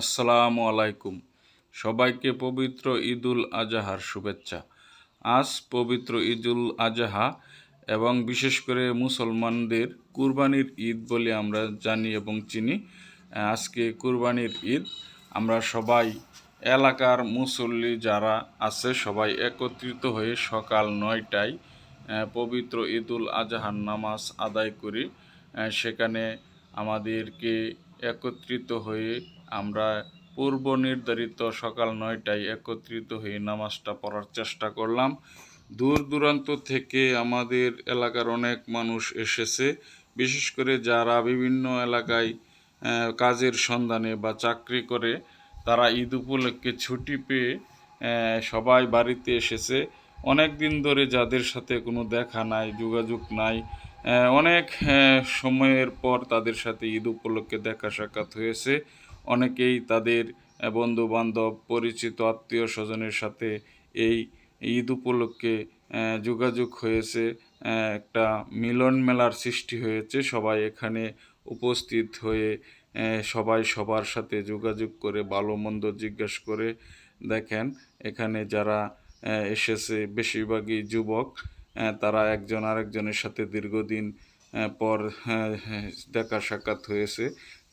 আসসালামু আলাইকুম। সবাইকে পবিত্র ঈদুল আজহার শুভেচ্ছা। আজ পবিত্র ঈদুল আজহা এবং বিশেষ করে মুসলমানদের কুরবানির ঈদ বলে আমরা জানি এবং চিনি। আজকে কুরবানির ঈদ। আমরা সবাই, এলাকার মুসল্লি যারা আছে, সবাই একত্রিত হয়ে সকাল নয়টায় পবিত্র ঈদুল আজহার নামাজ আদায় করি। সেখানে আমাদেরকে একত্রিত হয়ে আমরা পূর্ব নির্ধারিত সকাল নয়টায় একত্রিত হয়ে নামাজটা পড়ার চেষ্টা করলাম। দূর দূরান্ত থেকে আমাদের এলাকার অনেক মানুষ এসেছে। বিশেষ করে যারা বিভিন্ন এলাকায় কাজের সন্ধানে বা চাকরি করে, তারা ঈদ উপলক্ষে ছুটি পেয়ে সবাই বাড়িতে এসেছে। অনেক দিন ধরে যাদের সাথে কোনো দেখা নাই, যোগাযোগ নাই অনেক সময়ের পর তাদের সাথে ঈদ উপলক্ষে দেখা সাক্ষাৎ হয়েছে। অনেকেই তাদের বন্ধু বান্ধব পরিচিত আত্মীয় স্বজনের সাথে এই ঈদ উপলক্ষে যোগাযোগ হয়েছে একটা মিলন মেলার সৃষ্টি হয়েছে। সবাই এখানে উপস্থিত হয়ে সবাই সবার সাথে যোগাযোগ করে ভালো মন্দ জিজ্ঞেস করে দেখেন। এখানে যারা এসেছে বেশিরভাগই যুবক তারা একজন আরেকজনের সাথে দীর্ঘদিন পর আহ, দেখা সাক্ষাৎ হয়েছে।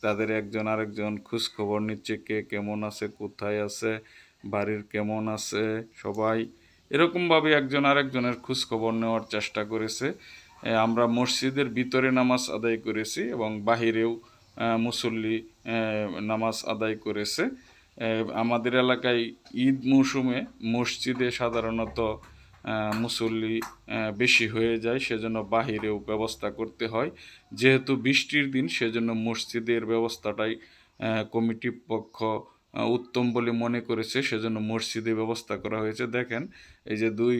তাদের একজন আরেকজন খোঁজ খবর নিচ্ছে, কে কেমন আছে, কোথায় আছে, বাড়ির কেমন আছে, সবাই এরকমভাবে একজন আরেকজনের খোঁজ খবর নেওয়ার চেষ্টা করেছে। আমরা মসজিদের ভিতরে নামাজ আদায় করেছি এবং বাহিরেও মুসল্লি নামাজ আদায় করেছে। আমাদের এলাকায় ঈদ মৌসুমে মসজিদে সাধারণত মুসল্লি বেশি হয়ে যায়, সেজন্য বাহিরেও ব্যবস্থা করতে হয়। যেহেতু বৃষ্টির দিন, সেজন্য মসজিদের ব্যবস্থাটাই কমিটি পক্ষ উত্তম বলে মনে করেছে, সেজন্য মসজিদে ব্যবস্থা করা হয়েছে। দেখেন, এই যে দুই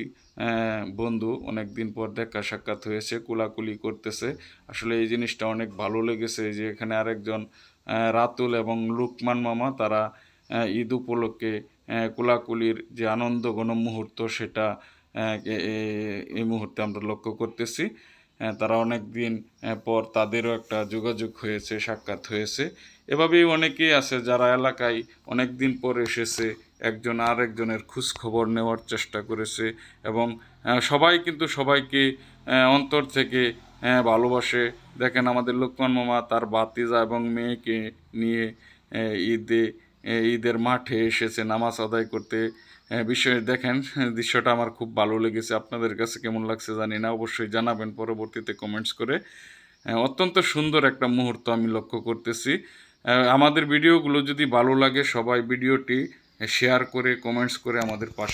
বন্ধু অনেক দিন পর দেখা সাক্ষাৎ হয়েছে, কুলাকুলি করতেছে। আসলে এই জিনিসটা অনেক ভালো লেগেছে যে এখানে আরেকজন রাতুল এবং লুকমান মামা, তারা ঈদ উপলক্ষে কুলাকুলির যে আনন্দ ঘন মুহূর্ত, সেটা এই মুহূর্তে আমরা লক্ষ্য করতেছি তারা অনেক দিন পর তাদেরও একটা যোগাযোগ হয়েছে, সাক্ষাৎ হয়েছে। এভাবেই অনেকেই আছে যারা এলাকায় অনেক দিন পর এসেছে, একজন আর একজনের খোঁজ খবর নেওয়ার চেষ্টা করেছে এবং সবাই কিন্তু সবাইকে অন্তর থেকে ভালোবাসে। দেখেন আমাদের লক্ষ্মণ মামা, তার বাতিজা এবং মেয়েকে নিয়ে ঈদে ঈদের মাঠে এসেছে, নামাজ আদায় করতে। বিষয়ে দেখেন, দৃশ্যটা আমার খুব ভালো লেগেছে। আপনাদের কাছে কেমন লাগছে জানি না, অবশ্যই জানাবেন পরবর্তীতে কমেন্টস করে। অত্যন্ত সুন্দর একটা মুহূর্ত আমি লক্ষ্য করতেছি। আমাদের ভিডিওগুলো যদি ভালো লাগে, সবাই ভিডিওটি শেয়ার করে কমেন্টস করে আমাদের পাশে